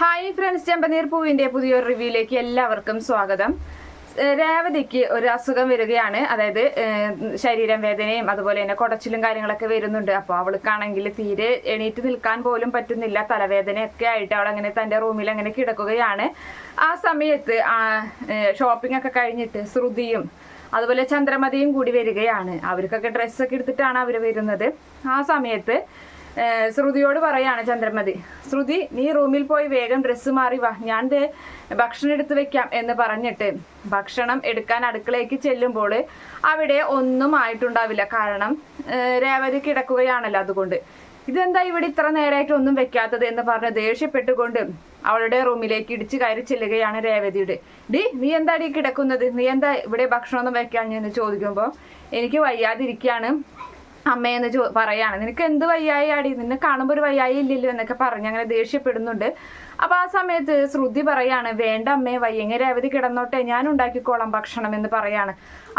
Hi friends ചെമ്പനീർ പൂവിന്റെ പുതിയൊരു റിവ്യൂയിലേക്ക് എല്ലാവർക്കും സ്വാഗതം. രേവതിക്ക് ഒരു അസുഖം വരികയാണ്. അതായത് ശരീരം വേദനയും അതുപോലെ തന്നെ കുടച്ചിലും കാര്യങ്ങളൊക്കെ വരുന്നുണ്ട്. അപ്പോൾ അവൾക്കാണെങ്കിൽ തീരെ എണീറ്റ് നിൽക്കാൻ പോലും പറ്റുന്നില്ല. തലവേദനയൊക്കെ ആയിട്ട് അവൾ അങ്ങനെ തന്റെ റൂമിൽ അങ്ങനെ കിടക്കുകയാണ്. ആ സമയത്ത് ഷോപ്പിംഗ് ഒക്കെ കഴിഞ്ഞിട്ട് ശ്രുതിയും അതുപോലെ ചന്ദ്രമതിയും കൂടി വരികയാണ്. അവർക്കൊക്കെ ഡ്രസ്സൊക്കെ എടുത്തിട്ടാണ് അവർ വരുന്നത്. ആ സമയത്ത് ശ്രുതിയോട് പറയാണ് ചന്ദ്രമതി ശ്രുതി നീ റൂമിൽ പോയി വേഗം ഡ്രസ്സ് മാറി വാ. ഞാൻ ഭക്ഷണം എടുത്ത് വെക്കാം എന്ന് പറഞ്ഞിട്ട് ഭക്ഷണം എടുക്കാൻ അടുക്കളയ്ക്ക് ചെല്ലുമ്പോൾ അവിടെ ഒന്നും ആയിട്ടുണ്ടാവില്ല. കാരണം രേവതി കിടക്കുകയാണല്ലോ അതുകൊണ്ട്. ഇതെന്താ ഇവിടെ ഇത്ര നേരമായിട്ട് ഒന്നും വെക്കാത്തത്? എന്ന് പറഞ്ഞ് ദേഷ്യപ്പെട്ടുകൊണ്ട് അവളുടെ റൂമിലേക്ക് ഇടിച്ചു കയറി ചെല്ലുകയാണ് രേവതിയുടെ. ഡി നീ എന്താ ഡി കിടക്കുന്നത്? നീ എന്താ ഇവിടെ ഭക്ഷണമൊന്നും വെക്കാൻ ചോദിക്കുമ്പോൾ എനിക്ക് വയ്യാതിരിക്കുകയാണ് അമ്മയെന്ന് ചോ പറയാണ്. നിനക്ക് എന്ത് വയ്യായി ആടി നിന്നെ കാണുമ്പോൾ ഒരു വയ്യായി ഇല്ലല്ലോ എന്നൊക്കെ പറഞ്ഞ് അങ്ങനെ ദേഷ്യപ്പെടുന്നുണ്ട്. അപ്പൊ ആ സമയത്ത് ശ്രുതി പറയാണ് വേണ്ട അമ്മേ വയ്യങ്ങ രേവതി കിടന്നോട്ടെ ഞാൻ ഉണ്ടാക്കിക്കോളാം ഭക്ഷണം എന്ന് പറയാണ്.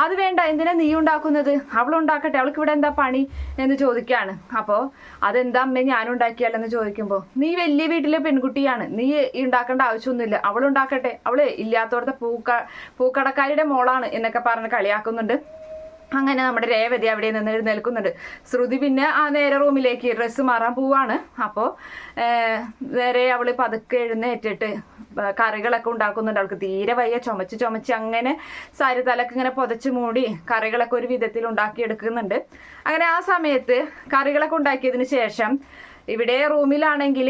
അത് വേണ്ട എന്തിനാ നീ ഉണ്ടാക്കുന്നത്? അവൾ ഉണ്ടാക്കട്ടെ അവൾക്ക് ഇവിടെ എന്താ പണി? എന്ന് ചോദിക്കുകയാണ് അപ്പോൾ അതെന്താ അമ്മേ ഞാൻ ഉണ്ടാക്കിയാലെന്ന് ചോദിക്കുമ്പോൾ നീ വലിയ വീട്ടിലെ പെൺകുട്ടിയാണ്. നീ ഉണ്ടാക്കേണ്ട ആവശ്യമൊന്നുമില്ല. അവൾ ഉണ്ടാക്കട്ടെ. അവൾ ഇല്ലാത്തവിടുത്തെ പൂക്ക പൂക്കടക്കാരിയുടെ മോളാണ് എന്നൊക്കെ പറഞ്ഞ് കളിയാക്കുന്നുണ്ട്. അങ്ങനെ നമ്മുടെ രേവതി അവിടെ നിന്ന് എഴുന്നേൽക്കുന്നുണ്ട്. ശ്രുതി പിന്നെ ആ നേരെ റൂമിലേക്ക് ഡ്രസ്സ് മാറാൻ പോവാണ്. അപ്പോൾ നേരെ അവൾ പതുക്കെ എഴുന്നേറ്റിട്ട് കറികളൊക്കെ ഉണ്ടാക്കുന്നുണ്ട്. അവൾക്ക് തീരെ വയ്യ. ചുമച്ച് ചുമച്ച് അങ്ങനെ സാരി തലക്ക് ഇങ്ങനെ പുതച്ച് മൂടി കറികളൊക്കെ ഒരു വിധത്തിൽ ഉണ്ടാക്കിയെടുക്കുന്നുണ്ട്. അങ്ങനെ ആ സമയത്ത് കറികളൊക്കെ ഉണ്ടാക്കിയതിന് ശേഷം ഇവിടെ റൂമിലാണെങ്കിൽ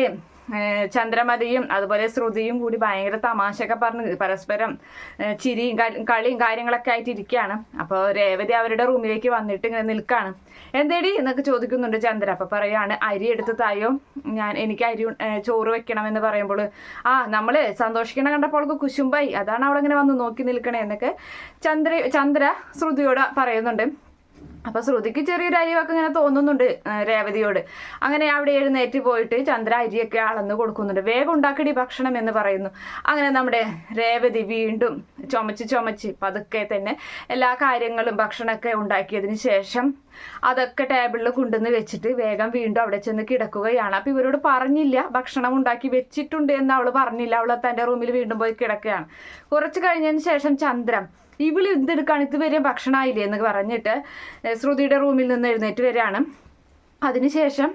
ചന്ദ്രമതിയും അതുപോലെ ശ്രുതിയും കൂടി ഭയങ്കര തമാശയൊക്കെ പറഞ്ഞ് പരസ്പരം ചിരി ചിരിയും കളിയും കാര്യങ്ങളൊക്കെ ആയിട്ട് ഇരിക്കുകയാണ്. അപ്പോൾ രേവതി അവരുടെ റൂമിലേക്ക് വന്നിട്ട് ഇങ്ങനെ നിൽക്കുകയാണ് എന്തേടി എന്നൊക്കെ ചോദിക്കുന്നുണ്ട് ചന്ദ്ര. അപ്പം പറയാണ് അരി എടുത്ത് തായോ? ഞാൻ എനിക്ക് അരി ചോറ് വെക്കണമെന്ന് പറയുമ്പോൾ ആ നമ്മൾ സന്തോഷിക്കണ കണ്ടപ്പോൾ അവൾക്ക് കുശുമ്പായി. അതാണ് അവളെങ്ങനെ വന്ന് നോക്കി നിൽക്കണേ എന്നൊക്കെ ചന്ദ്ര ചന്ദ്ര ശ്രുതിയോട് പറയുന്നുണ്ട്. അപ്പൊ ശ്രുതിക്ക് ചെറിയൊരു അരിവൊക്കെ ഇങ്ങനെ തോന്നുന്നുണ്ട് രേവതിയോട്. അങ്ങനെ അവിടെ എഴുന്നേറ്റ് പോയിട്ട് ചന്ദ്ര അരിയൊക്കെ അളന്ന് കൊടുക്കുന്നുണ്ട്. വേഗം ഉണ്ടാക്കടി ഭക്ഷണം എന്ന് പറയുന്നു. അങ്ങനെ നമ്മുടെ രേവതി വീണ്ടും ചുമച്ച് ചുമച്ച് പതുക്കെ തന്നെ എല്ലാ കാര്യങ്ങളും ഭക്ഷണമൊക്കെ ഉണ്ടാക്കിയതിന് ശേഷം അതൊക്കെ ടേബിളിൽ കൊണ്ടുവന്ന് വെച്ചിട്ട് വേഗം വീണ്ടും അവിടെ ചെന്ന് കിടക്കുകയാണ്. അപ്പൊ ഇവരോട് പറഞ്ഞില്ല ഭക്ഷണം ഉണ്ടാക്കി വെച്ചിട്ടുണ്ട് എന്ന് അവൾ പറഞ്ഞില്ല. അവൾ തന്റെ റൂമിൽ വീണ്ടും പോയി കിടക്കുകയാണ്. കുറച്ച് കഴിഞ്ഞതിന് ശേഷം ചന്ദ്രൻ ഇവൾ എന്തെടുക്കാണ്? ഇതുവരെ ഭക്ഷണമായില്ലേ എന്ന് പറഞ്ഞിട്ട് ശ്രുതിയുടെ റൂമിൽ നിന്ന് എഴുന്നേറ്റ് വരികയാണ്. അതിനുശേഷം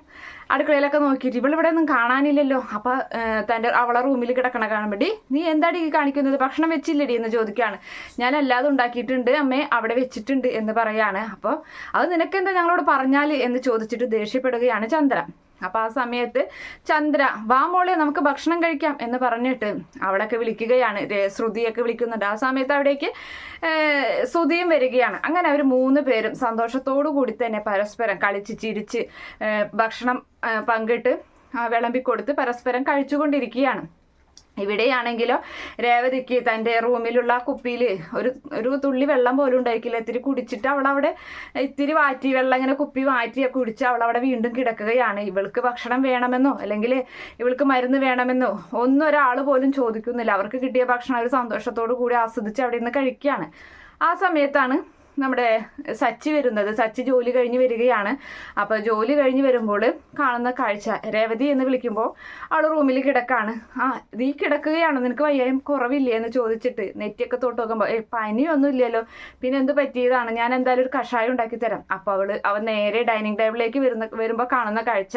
അടുക്കളയിലൊക്കെ നോക്കിയിട്ട് ഇവളിവിടെ ഒന്നും കാണാനില്ലല്ലോ. അപ്പൊ തന്റെ അവളെ റൂമിൽ കിടക്കണ കാണാൻ വേണ്ടി നീ എന്താടി കാണിക്കുന്നത്? ഭക്ഷണം വെച്ചില്ലടി? എന്ന് ചോദിക്കുകയാണ്. ഞാൻ അല്ലാതെ ഉണ്ടാക്കിയിട്ടുണ്ട് അമ്മേ അവിടെ വെച്ചിട്ടുണ്ട് എന്ന് പറയാണ്. അപ്പോൾ അത് നിനക്കെന്താ ഞങ്ങളോട് പറഞ്ഞാൽ എന്ന് ചോദിച്ചിട്ട് ദേഷ്യപ്പെടുകയാണ് ചന്ദ്ര അപ്പൊ ആ സമയത്ത് ചന്ദ്ര വാ മോളെ നമുക്ക് ഭക്ഷണം കഴിക്കാം എന്ന് പറഞ്ഞിട്ട് അവളൊക്കെ വിളിക്കുകയാണ്. ശ്രുതിയൊക്കെ വിളിക്കുന്നുണ്ട്. ആ സമയത്ത് അവിടേക്ക് ശ്രുതിയും വരികയാണ്. അങ്ങനെ അവർ മൂന്ന് പേരും സന്തോഷത്തോടു കൂടി തന്നെ പരസ്പരം കളിച്ച് ചിരിച്ച് ഭക്ഷണം പങ്കിട്ട് വിളമ്പിക്കൊടുത്ത് പരസ്പരം കഴിച്ചുകൊണ്ടിരിക്കുകയാണ്. ഇവിടെയാണെങ്കിലോ രേവതിക്ക് തന്റെ റൂമിലുള്ള കുപ്പിയിൽ ഒരു ഒരു തുള്ളി വെള്ളം പോലും ഉണ്ടായിരിക്കില്ല ഇത്തിരി കുടിച്ചിട്ട് അവളവിടെ ഇത്തിരി വാറ്റി വെള്ളം ഇങ്ങനെ കുപ്പി മാറ്റി കുടിച്ച് അവളവിടെ വീണ്ടും കിടക്കുകയാണ്. ഇവൾക്ക് ഭക്ഷണം വേണമെന്നോ അല്ലെങ്കിൽ ഇവൾക്ക് മരുന്ന് വേണമെന്നോ ഒന്നും ഒരാൾ പോലും ചോദിക്കുന്നില്ല. അവർക്ക് കിട്ടിയ ഭക്ഷണം ഒരു സന്തോഷത്തോടു കൂടി ആസ്വദിച്ച് അവിടെ നിന്ന് കഴിക്കുകയാണ്. ആ സമയത്താണ് നമ്മുടെ സച്ചി വരുന്നത്. സച്ചി ജോലി കഴിഞ്ഞ് വരികയാണ്. അപ്പോൾ ജോലി കഴിഞ്ഞ് വരുമ്പോൾ കാണുന്ന കാഴ്ച. രേവതി എന്ന് വിളിക്കുമ്പോൾ അവൾ റൂമിൽ കിടക്കാണ്. ആ നീ കിടക്കുകയാണോ? നിനക്ക് വയ്യായും കുറവില്ലേ എന്ന് ചോദിച്ചിട്ട് നെറ്റിയൊക്കെ തൊട്ട് നോക്കുമ്പോൾ ഏ പനിയൊന്നും ഇല്ലല്ലോ. പിന്നെ എന്ത് പറ്റിയതാണ്? ഞാൻ എന്തായാലും ഒരു കഷായം ഉണ്ടാക്കി തരാം. അപ്പോൾ അവൾ അവൻ നേരെ ഡൈനിങ് ടേബിളിലേക്ക് വരുന്ന വരുമ്പോൾ കാണുന്ന കാഴ്ച.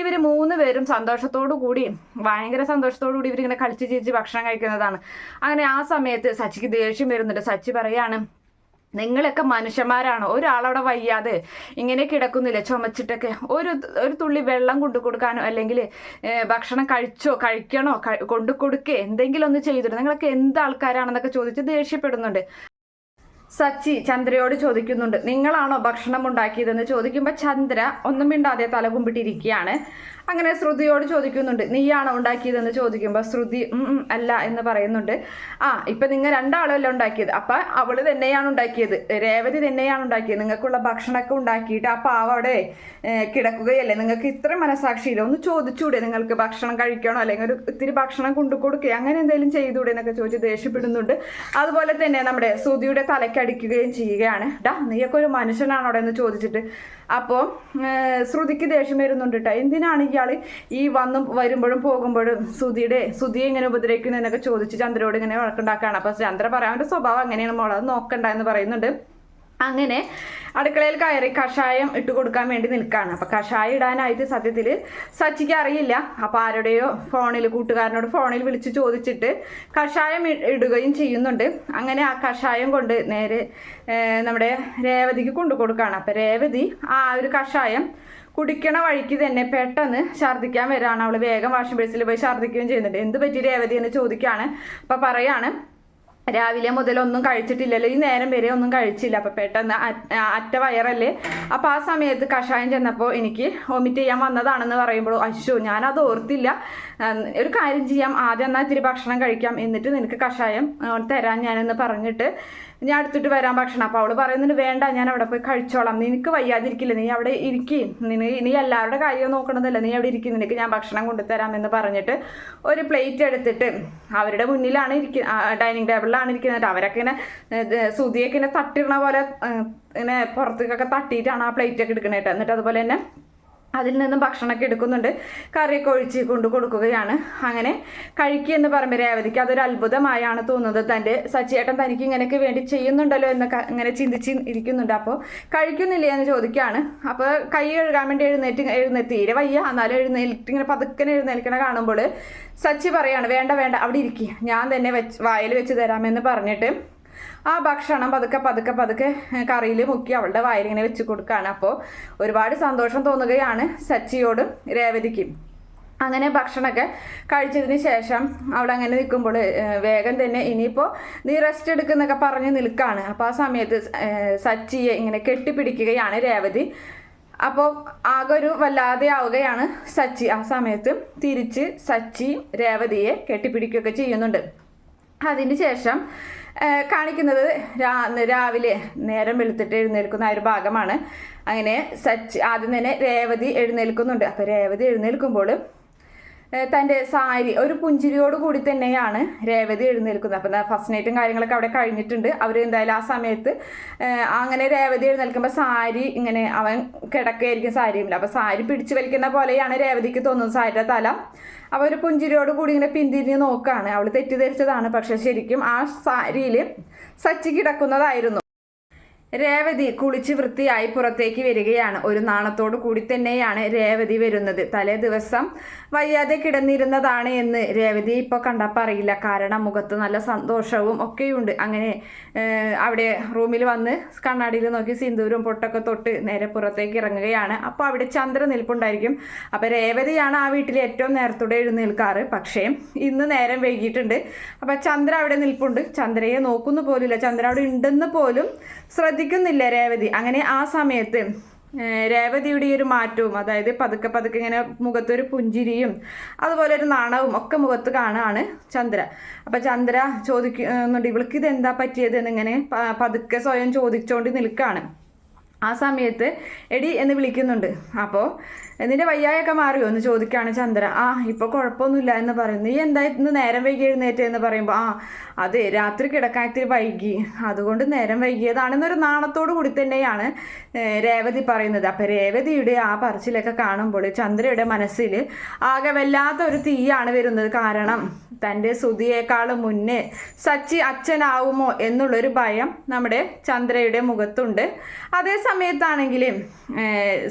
ഇവർ മൂന്ന് പേരും സന്തോഷത്തോടു കൂടി ഭയങ്കര സന്തോഷത്തോടു കൂടി ഇവരിങ്ങനെ കളിച്ച് ചിരിച്ച് ഭക്ഷണം കഴിക്കുന്നതാണ്. അങ്ങനെ ആ സമയത്ത് സച്ചിക്ക് ദേഷ്യം വരുന്നുണ്ട്. സച്ചി പറയാണ് നിങ്ങളൊക്കെ മനുഷ്യന്മാരാണ്. ഒരാളവിടെ വയ്യാതെ ഇങ്ങനെ കിടക്കുന്നില്ല ചുമച്ചിട്ടൊക്കെ? ഒരു ഒരു തുള്ളി വെള്ളം കൊണ്ടു കൊടുക്കാനോ അല്ലെങ്കിൽ ഭക്ഷണം കഴിച്ചോ കഴിക്കണോ കൊണ്ടു കൊടുക്കേ? എന്തെങ്കിലും ഒന്ന് ചെയ്തിട്ട് നിങ്ങളൊക്കെ എന്ത് ആൾക്കാരാണെന്നൊക്കെ ചോദിച്ച് ദേഷ്യപ്പെടുന്നുണ്ട്. സച്ചി ചന്ദ്രയോട് ചോദിക്കുന്നുണ്ട് നിങ്ങളാണോ ഭക്ഷണം ഉണ്ടാക്കിയതെന്ന്? ചോദിക്കുമ്പോൾ ചന്ദ്ര ഒന്നും മിണ്ടാതെ തലകുമ്പിട്ടിരിക്കുകയാണ് അങ്ങനെ ശ്രുതിയോട് ചോദിക്കുന്നുണ്ട് നീയാണോ ഉണ്ടാക്കിയതെന്ന്? ചോദിക്കുമ്പോൾ ശ്രുതി "ഉം, ഉം, അല്ല എന്ന് പറയുന്നുണ്ട്. ആ ഇപ്പം നിങ്ങൾ രണ്ടാളല്ല ഉണ്ടാക്കിയത്? അപ്പം അവൾ തന്നെയാണ് ഉണ്ടാക്കിയത്. രേവതി തന്നെയാണ് ഉണ്ടാക്കിയത്. നിങ്ങൾക്കുള്ള ഭക്ഷണമൊക്കെ ഉണ്ടാക്കിയിട്ട് ആ അവിടെ കിടക്കുകയല്ലേ? നിങ്ങൾക്ക് ഇത്ര മനസാക്ഷിയില്ല? ഒന്ന് ചോദിച്ചൂടെ നിങ്ങൾക്ക് ഭക്ഷണം കഴിക്കണോ? അല്ലെങ്കിൽ ഒരു ഇത്തിരി ഭക്ഷണം കൊണ്ടു കൊടുക്കുക അങ്ങനെ എന്തെങ്കിലും ചെയ്തൂടെ എന്നൊക്കെ ചോദിച്ച് ദേഷ്യപ്പെടുന്നുണ്ട്. അതുപോലെ തന്നെ നമ്മുടെ ശ്രുതിയുടെ തലയ്ക്ക് അടിക്കുകയും ചെയ്യുകയാണ്. ഡാ നീയൊക്കെ ഒരു മനുഷ്യനാണ് അവിടെ എന്ന് ചോദിച്ചിട്ട്. അപ്പോൾ ശ്രുതിക്ക് ദേഷ്യം വരുന്നുണ്ട് കേട്ടോ എന്തിനാണ് ഇയാൾ ഈ വന്നും വരുമ്പോഴും പോകുമ്പോഴും ശ്രുതിയുടെ ശ്രുതിയെ ഇങ്ങനെ ഉപദ്രവിക്കുന്നതെന്നൊക്കെ ചോദിച്ച് ചന്ദ്രയോട് ഇങ്ങനെ വഴക്കുണ്ടാക്കുകയാണ് അപ്പോൾ ചന്ദ്ര പറയാൻ സ്വഭാവം അങ്ങനെയാണ് മോളത് നോക്കണ്ട എന്ന് പറയുന്നുണ്ട്. അങ്ങനെ അടുക്കളയിൽ കയറി കഷായം ഇട്ട് കൊടുക്കാൻ വേണ്ടി നിൽക്കുകയാണ് അപ്പം കഷായം ഇടാനായിട്ട് സത്യത്തിൽ സച്ചിക്ക് അറിയില്ല. അപ്പോൾ ആരുടെയോ ഫോണിൽ കൂട്ടുകാരനോട് ഫോണിൽ വിളിച്ച് ചോദിച്ചിട്ട് കഷായം ഇടുകയും ചെയ്യുന്നുണ്ട്. അങ്ങനെ ആ കഷായം കൊണ്ട് നേരെ നമ്മുടെ രേവതിക്ക് കൊണ്ടു കൊടുക്കുകയാണ് അപ്പം രേവതി ആ ഒരു കഷായം കുടിക്കണ വഴിക്ക് തന്നെ പെട്ടെന്ന് ഛർദ്ദിക്കാൻ വരാണ്. അവൾ വേഗം വാഷിംഗ് ബേസിൽ പോയി ഛർദ്ദിക്കുകയും ചെയ്യുന്നുണ്ട്. എന്ത് പറ്റി രേവതി എന്ന് ചോദിക്കുകയാണ് അപ്പം പറയാണ് രാവിലെ മുതൽ ഒന്നും കഴിച്ചിട്ടില്ലല്ലോ. ഈ നേരം വരെ ഒന്നും കഴിച്ചില്ല. അപ്പൊ പെട്ടെന്ന് അറ്റ വയറല്ലേ? അപ്പൊ ആ സമയത്ത് കഷായം ചെന്നപ്പോൾ എനിക്ക് വൊമിറ്റ് ചെയ്യാൻ വന്നതാണെന്ന് പറയുമ്പോൾ അശ്ശോ ഞാനത് ഓർത്തില്ല. ഒരു കാര്യം ചെയ്യാം. ആദ്യം എന്നാൽ ഇത്തിരി ഭക്ഷണം കഴിക്കാം. എന്നിട്ട് നിനക്ക് കഷായം തരാൻ ഞാനെന്ന് പറഞ്ഞിട്ട് ഞാൻ എടുത്തിട്ട് വരാൻ ഭക്ഷണം. അപ്പോൾ അവൾ പറയുന്നുണ്ട് വേണ്ട ഞാൻ അവിടെ പോയി കഴിച്ചോളാം. നിനക്ക് വയ്യാതിരിക്കില്ല? നീ അവിടെ ഇരിക്കും. നിന നീ എല്ലാവരുടെ കാര്യം നോക്കണതല്ല? നീ അവിടെ ഇരിക്കും. നിനക്ക് ഞാൻ ഭക്ഷണം കൊണ്ടുതരാം എന്ന് പറഞ്ഞിട്ട് ഒരു പ്ലേറ്റ് എടുത്തിട്ട് അവരുടെ മുന്നിലാണ് ഇരിക്കുക ഡൈനിങ് ടേബിളിലാണ് ഇരിക്കുന്നത്. അവരൊക്കെ ഇങ്ങനെ സുതിയൊക്കെ ഇങ്ങനെ തട്ടിടണ പോലെ ഇങ്ങനെ പുറത്തേക്കൊക്കെ തട്ടിയിട്ടാണ് ആ പ്ലേറ്റൊക്കെ എടുക്കണേട്ട് എന്നിട്ട് അതുപോലെ തന്നെ അതിൽ നിന്നും ഭക്ഷണമൊക്കെ എടുക്കുന്നുണ്ട്. കറിയൊക്കെ ഒഴിച്ച് കൊണ്ട് കൊടുക്കുകയാണ്. അങ്ങനെ കഴിക്കുക എന്ന് പറയുമ്പോൾ രേവതിക്ക് അതൊരു അത്ഭുതമായാണ് തോന്നുന്നത്. തന്റെ സച്ചിയേട്ടൻ തനിക്ക് ഇങ്ങനെയൊക്കെ വേണ്ടി ചെയ്യുന്നുണ്ടല്ലോ എന്നൊക്കെ ഇങ്ങനെ ചിന്തിച്ച് ഇരിക്കുന്നുണ്ട്. അപ്പോൾ കഴിക്കുന്നില്ല എന്ന് ചോദിക്കുകയാണ്. അപ്പോൾ കൈ കഴുകാൻ വേണ്ടി എഴുന്നേറ്റ് എഴുന്നേറ്റ് തീരെ വയ്യ. എന്നാലും എഴുന്നേറ്റ് ഇങ്ങനെ പതുക്കനെ എഴുന്നേൽക്കണ കാണുമ്പോൾ സച്ചി പറയാണ് വേണ്ട വേണ്ട അവിടെ ഇരിക്കുക ഞാൻ തന്നെ വെച്ച് വായിൽ വെച്ച് തരാമെന്ന് പറഞ്ഞിട്ട് ആ ഭക്ഷണം പതുക്കെ പതുക്കെ പതുക്കെ കറിയിൽ മുക്കി അവളുടെ വയലിങ്ങനെ വെച്ച് കൊടുക്കുകയാണ് അപ്പോൾ ഒരുപാട് സന്തോഷം തോന്നുകയാണ് സച്ചിയോടും രേവതിക്കും. അങ്ങനെ ഭക്ഷണമൊക്കെ കഴിച്ചതിന് ശേഷം അവിടെ അങ്ങനെ നിൽക്കുമ്പോൾ വേഗം തന്നെ ഇനിയിപ്പോൾ നീ റെസ്റ്റ് എടുക്കുന്നൊക്കെ പറഞ്ഞ് നിൽക്കുകയാണ് അപ്പോൾ ആ സമയത്ത് സച്ചിയെ ഇങ്ങനെ കെട്ടിപ്പിടിക്കുകയാണ് രേവതി. അപ്പോൾ ആകെ ഒരു വല്ലാതെ ആവുകയാണ് സച്ചി. ആ സമയത്ത് തിരിച്ച് സച്ചി രേവതിയെ കെട്ടിപ്പിടിക്കുകയൊക്കെ ചെയ്യുന്നുണ്ട്. അതിന് ശേഷം കാണിക്കുന്നത് രാവിലെ നേരം വെളുത്തിട്ട് എഴുന്നേൽക്കുന്ന ആ ഒരു ഭാഗമാണ്. അങ്ങനെ സച്ച് ആദ്യം തന്നെ രേവതി എഴുന്നേൽക്കുന്നുണ്ട്. അപ്പോൾ രേവതി എഴുന്നേൽക്കുമ്പോൾ തന്റെ സാരി ഒരു പുഞ്ചിരിയോട് കൂടി തന്നെയാണ് രേവതി എഴുന്നേൽക്കുന്നത്. അപ്പം ഫസ്റ്റ് നൈറ്റും കാര്യങ്ങളൊക്കെ അവിടെ കഴിഞ്ഞിട്ടുണ്ട്. അവർ എന്തായാലും ആ സമയത്ത് അങ്ങനെ രേവതി എഴുന്നേൽക്കുമ്പോൾ സാരി ഇങ്ങനെ അവൻ കിടക്കുകയായിരിക്കും സാരിയുമില്ല അപ്പോൾ സാരി പിടിച്ചു വലിക്കുന്ന പോലെയാണ് രേവതിക്ക് തോന്നുന്നത് സാരിയുടെ തല. അപ്പോൾ ഒരു പുഞ്ചിരിയോട് കൂടി ഇങ്ങനെ പിന്തിരിഞ്ഞ് നോക്കുകയാണ് അവൾ തെറ്റിദ്ധരിച്ചതാണ്. പക്ഷേ ശരിക്കും ആ സാരിയിൽ സച്ചി കിടക്കുന്നതായിരുന്നു. രേവതി കുളിച്ച് വൃത്തിയായി പുറത്തേക്ക് വരികയാണ്. ഒരു നാണത്തോടു കൂടി തന്നെയാണ് രേവതി വരുന്നത്. തലേ ദിവസം വയ്യാതെ കിടന്നിരുന്നതാണ് എന്ന് രേവതി ഇപ്പോൾ കണ്ടപ്പോൾ അറിയില്ല. കാരണം മുഖത്ത് നല്ല സന്തോഷവും ഒക്കെയുണ്ട്. അങ്ങനെ അവിടെ റൂമിൽ വന്ന് കണ്ണാടിയിൽ നോക്കി സിന്ദൂരും പൊട്ടൊക്കെ തൊട്ട് നേരെ പുറത്തേക്ക് ഇറങ്ങുകയാണ്. അപ്പോൾ അവിടെ ചന്ദ്ര നിൽപ്പുണ്ടായിരിക്കും. അപ്പോൾ രേവതിയാണ് ആ വീട്ടിൽ ഏറ്റവും നേരത്തോടെ എഴുന്നേൽക്കാറ്. പക്ഷേ ഇന്ന് നേരം വൈകിട്ടുണ്ട് അപ്പോൾ ചന്ദ്ര അവിടെ നിൽപ്പുണ്ട്. ചന്ദ്രയെ നോക്കുന്നു പോലുമില്ല. ചന്ദ്ര അവിടെ ഉണ്ടെന്ന് പോലും ശ്രദ്ധിക്കുന്നില്ല രേവതി. അങ്ങനെ ആ സമയത്ത് രേവതിയുടെ ഒരു മാറ്റവും അതായത് പതുക്കെ പതുക്കെ ഇങ്ങനെ മുഖത്തൊരു പുഞ്ചിരിയും അതുപോലെ ഒരു നാണവും ഒക്കെ മുഖത്ത് കാണുകയാണ് ചന്ദ്ര. അപ്പം ചന്ദ്ര ചോദിക്കുന്നുണ്ട് ഇവൾക്ക് ഇത് എന്താ പറ്റിയത്? എന്നിങ്ങനെ പതുക്കെ സ്വയം ചോദിച്ചുകൊണ്ട് നിൽക്കുകയാണ് ആ സമയത്ത് എടി എന്ന് വിളിക്കുന്നുണ്ട്. അപ്പോൾ നിന്റെ വയ്യായൊക്കെ മാറിയോ? എന്ന് ചോദിക്കുകയാണ് ചന്ദ്ര. ആ ഇപ്പോൾ കുഴപ്പമൊന്നുമില്ല എന്ന് പറയുന്നു. നീ എന്താ ഇന്ന് നേരം വൈകി എഴുന്നേറ്റ് എന്ന് പറയുമ്പോൾ ആ അതെ രാത്രി കിടക്കാൻ ഇത്തിരി വൈകി. അതുകൊണ്ട് നേരം വൈകിയതാണെന്നൊരു നാണത്തോടു കൂടി തന്നെയാണ് രേവതി പറയുന്നത്. അപ്പം രേവതിയുടെ ആ പറച്ചിലൊക്കെ കാണുമ്പോൾ ചന്ദ്രയുടെ മനസ്സിൽ ആകെ വല്ലാത്ത ഒരു തീയാണ് വരുന്നത്. കാരണം തന്റെ സുതിയേക്കാളും മുന്നേ സച്ചി അച്ഛനാവുമോ എന്നുള്ളൊരു ഭയം നമ്മുടെ ചന്ദ്രയുടെ മുഖത്തുണ്ട്. അതേ സമയത്താണെങ്കിൽ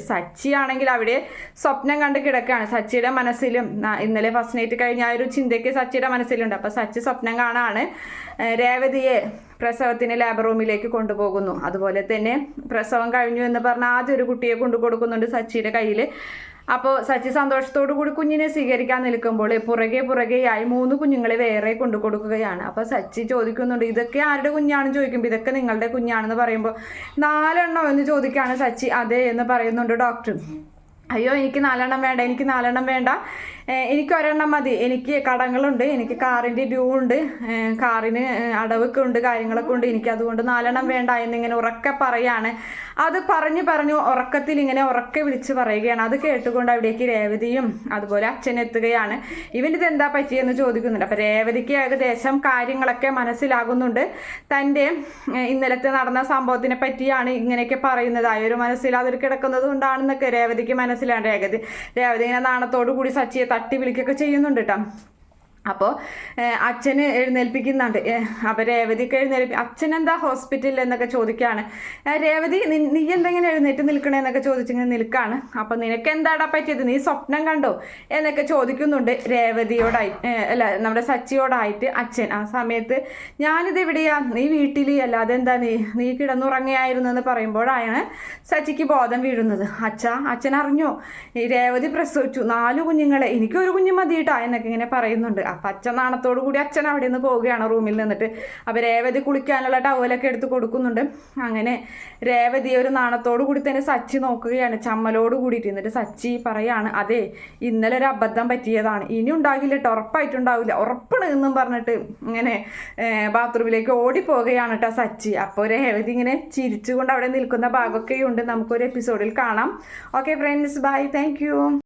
സച്ചി ആണെങ്കിൽ അവിടെ സ്വപ്നം കണ്ട് കിടക്കുകയാണ് സച്ചിയുടെ മനസ്സിലും. ഇന്നലെ ഫസ്റ്റ് നൈറ്റ് കഴിഞ്ഞ ആ ഒരു ചിന്തയ്ക്ക് സച്ചിയുടെ മനസ്സിലുണ്ട്. അപ്പോൾ സച്ചി സ്വപ്നം കാണാണ്. രേവതിയെ പ്രസവത്തിന് ലാബ് റൂമിലേക്ക് കൊണ്ടുപോകുന്നു. അതുപോലെ തന്നെ പ്രസവം കഴിഞ്ഞു എന്ന് പറഞ്ഞ ആദ്യം ഒരു കുട്ടിയെ കൊണ്ടു കൊടുക്കുന്നുണ്ട് സച്ചിയുടെ കയ്യിൽ അപ്പോൾ സച്ചി സന്തോഷത്തോടു കൂടി കുഞ്ഞിനെ സ്വീകരിക്കാൻ നിൽക്കുമ്പോൾ പുറകെ പുറകെയായി മൂന്ന് കുഞ്ഞുങ്ങളെ വേറെ കൊണ്ടു കൊടുക്കുകയാണ്. അപ്പോൾ സച്ചി ചോദിക്കുന്നുണ്ട് ഇതൊക്കെ ആരുടെ കുഞ്ഞാണെന്ന് ചോദിക്കുമ്പോൾ ഇതൊക്കെ നിങ്ങളുടെ കുഞ്ഞാണെന്ന് പറയുമ്പോൾ നാലെണ്ണോ എന്ന് ചോദിക്കുകയാണ് സച്ചി. അതെ എന്ന് പറയുന്നുണ്ട് ഡോക്ടർ. അയ്യോ എനിക്ക് നാലെണ്ണം വേണ്ട എനിക്ക് നാലെണ്ണം വേണ്ട. എനിക്ക് ഒരെണ്ണം മതി. എനിക്ക് കടങ്ങളുണ്ട് എനിക്ക് കാറിന്റെ ഡ്യൂ ഉണ്ട് കാറിന് അടവൊക്കെ ഉണ്ട് കാര്യങ്ങളൊക്കെ ഉണ്ട്. എനിക്ക് അതുകൊണ്ട് നാലെണ്ണം വേണ്ട എന്നിങ്ങനെ ഉറക്കെ പറയാണ്. അത് പറഞ്ഞു പറഞ്ഞു ഉറക്കത്തിൽ ഇങ്ങനെ ഉറക്കെ വിളിച്ച് പറയുകയാണ്. അത് കേട്ടുകൊണ്ട് അവിടേക്ക് രേവതിയും അതുപോലെ അച്ഛനെത്തുകയാണ് ഇത് എന്താ പറ്റിയെന്ന് ചോദിക്കുന്നുണ്ട്. അപ്പം രേവതിക്ക് ഏകദേശം കാര്യങ്ങളൊക്കെ മനസ്സിലാകുന്നുണ്ട്. തന്റെ ഇന്നലത്തെ നടന്ന സംഭവത്തിനെ പറ്റിയാണ് ഇങ്ങനെയൊക്കെ പറയുന്നത്. ആ ഒരു മനസ്സിലാതൊരു കിടക്കുന്നത് കൊണ്ടാണെന്നൊക്കെ രേവതിക്ക് മനസ്സിലാണ് രേവതി രേവതി ഇങ്ങനെ നാണത്തോടു കൂടി സച്ചിയെ തട്ടി വിളിക്കുകയൊക്കെ ചെയ്യുന്നുണ്ട് കേട്ടോ അപ്പോൾ അച്ഛന് എഴുന്നേൽപ്പിക്കുന്നുണ്ട്. അപ്പോൾ രേവതിക്ക് എഴുന്നേൽപ്പി അച്ഛൻ എന്താ ഹോസ്പിറ്റലിൽ എന്നൊക്കെ ചോദിക്കുകയാണ് രേവതി നി- എന്തെങ്കിലും എഴുന്നേറ്റ് നിൽക്കണേ എന്നൊക്കെ ചോദിച്ചിങ്ങനെ നിൽക്കുകയാണ് അപ്പോൾ നിനക്ക് എന്താടാ പറ്റിയത്? നീ സ്വപ്നം കണ്ടോ എന്നൊക്കെ ചോദിക്കുന്നുണ്ട് രേവതിയോടായി അല്ല നമ്മുടെ സച്ചിയോടായിട്ട് അച്ഛൻ. ആ സമയത്ത് ഞാനിത് എവിടെയാ? നീ വീട്ടിൽ അല്ലാതെ എന്താ നീ നീ കിടന്നുറങ്ങിയായിരുന്നു എന്ന് പറയുമ്പോഴാണ് സച്ചിക്ക് ബോധം വീഴുന്നത്. അച്ഛ അച്ഛൻ അറിഞ്ഞോ രേവതി പ്രസവിച്ചു. നാലു കുഞ്ഞുങ്ങളെ എനിക്കൊരു കുഞ്ഞു മതി കേട്ടാ എന്നൊക്കെ ഇങ്ങനെ പറയുന്നുണ്ട്. അച്ഛൻ നാണത്തോടു കൂടി അച്ഛൻ അവിടെ നിന്ന് പോവുകയാണ് റൂമിൽ നിന്നിട്ട്. അപ്പം രേവതി കുളിക്കാനുള്ള ടവലൊക്കെ എടുത്ത് കൊടുക്കുന്നുണ്ട്. അങ്ങനെ രേവതി ഒരു നാണത്തോടു കൂടി തന്നെ സച്ചി നോക്കുകയാണ്. ചമ്മലോട് കൂടിയിട്ട്. എന്നിട്ട് സച്ചി പറയാണ് അതെ ഇന്നലെ ഒരു അബദ്ധം പറ്റിയതാണ്. ഇനി ഉണ്ടാകില്ല കേട്ടോ ഉറപ്പായിട്ടുണ്ടാവില്ല. ഉറപ്പാണ് എന്നും പറഞ്ഞിട്ട് ഇങ്ങനെ ബാത്റൂമിലേക്ക് ഓടിപ്പോവുകയാണ് കേട്ടോ സച്ചി. അപ്പോൾ രേവതി ഇങ്ങനെ ചിരിച്ചുകൊണ്ട് അവിടെ നിൽക്കുന്ന ഭാഗമൊക്കെ ഉണ്ട് നമുക്കൊരു എപ്പിസോഡിൽ കാണാം. Okay friends bye thank